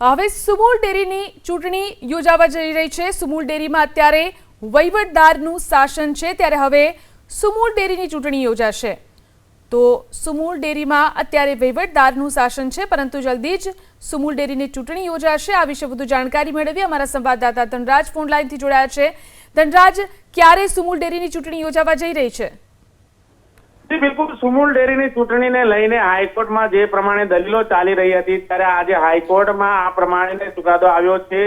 હવે સુમૂલ ડેરીની ચૂંટણી યોજાવા જઈ રહી છે. સુમૂલ ડેરીમાં અત્યારે વહીવટદારનું શાસન છે. ત્યારે હવે સુમૂલ ડેરીની ચૂંટણી યોજાશે. તો સુમૂલ ડેરીમાં અત્યારે વહીવટદારનું શાસન છે, પરંતુ જલ્દી જ સુમૂલ ડેરીની ચૂંટણી યોજાશે. આ વિશે વધુ જાણકારી મેળવી અમારા સંવાદદાતા ધનરાજ ફોન લાઈનથી જોડાયા છે. ધનરાજ, ક્યારે સુમૂલ ડેરીની ચૂંટણી યોજાવા જઈ રહી છે? બિલકુલ સુમૂલ ડેરીની ચૂંટણીને લઈને હાઈકોર્ટમાં જે પ્રમાણે દલીલો ચાલી રહી હતી, ત્યારે આજે હાઈકોર્ટમાં આ પ્રમાણે ચુકાદો આવ્યો છે.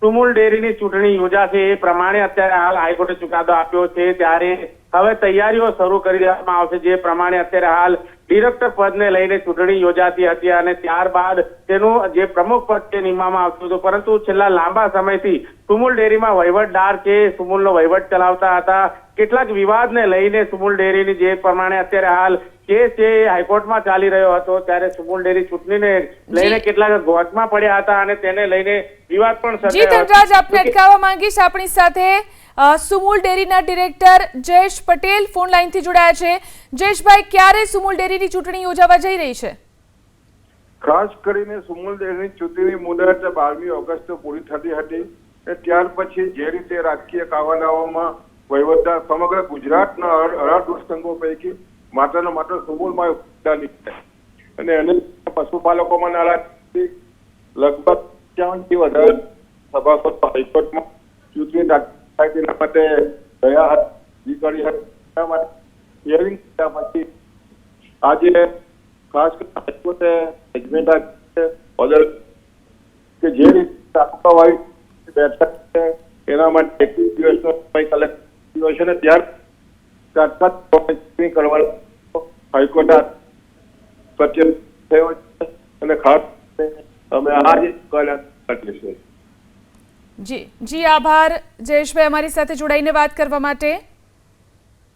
સુમૂલ ડેરીની ચૂંટણી યોજાશે એ પ્રમાણે અત્યારે હાલ હાઈકોર્ટે ચુકાદો આપ્યો છે. ત્યારે હવે તૈયારીઓ શરૂ કરી દેવામાં આવશે, જે પ્રમાણે અત્યારે હાલ ડિરેક્ટર પદને લઈને ચૂંટણી યોજાતી હતી અને ત્યારબાદ તેનું જે પ્રમુખ પદ છે નિમવામાં આવતું હતું. પરંતુ છેલ્લા લાંબા સમયથી સુમૂલ ડેરીમાં વહીવટદાર છે સુમૂલનો વહીવટ ચલાવતા હતા. કેટલાક વિવાદને લઈને સુમૂલ ડેરીની જે પ્રમાણે અત્યારે હાલ કેસ એ હાઈકોર્ટમાં ચાલી રહ્યો હતો ત્યારે સુમૂલ ડેરી ચૂંટણીને લઈને કેટલાક ગોટમાં પડ્યા હતા અને તેને લઈને વિવાદ પણ જી ધનરાજ આપને અટકાવવા માંગીશ આપણી સાથે સુમૂલ ડેરીના ડિરેક્ટર જયેશ પટેલ ફોન લાઈનથી જોડાયા છે. જયેશભાઈ ક્યારે સુમૂલ ડેરીની ચૂંટણી યોજાવા જઈ રહી છે? ખાસ કરીને સુમૂલ ડેરીની ચૂંટણીની મુદત બારમી ઓગસ્ટ પૂરી થતી હતી ત્યાર પછી જે રીતે રાજકીય કાવલાઓમાં વહીવટદાર સમગ્ર ગુજરાતના અઢ- અઢાર સંઘો પૈકી માત્ર ને માત્ર સુમૂલમાં યોગદાન. અને એને પશુપાલકોમાં નારાજગી લગભગ પંચાવનથી વધારે સભાસદ હાઈકોર્ટમાં ચૂંટણી દાખલ માટે ગયા હતા હતી માટે હિયરિંગ થયા પછી આજે ખાસ કરીને હાઈકોર્ટે જજમેન્ટ ઓર્ડર કે જે રીતે તાલુકાવાઇઝ બેઠક છે, એના માટે એકવીસ દિવસનો સમય કલેક્ટ કર્યો છે ને ત્યાર ચૂંટણી કરવાનો હાઈકોર્ટ થયો અને ખાસ અમે આ જે કરીએ છીએ. જી જી, આભાર. જયેશભાઈ, અમારી સાથે જોડાઈને વાત કરવા માટે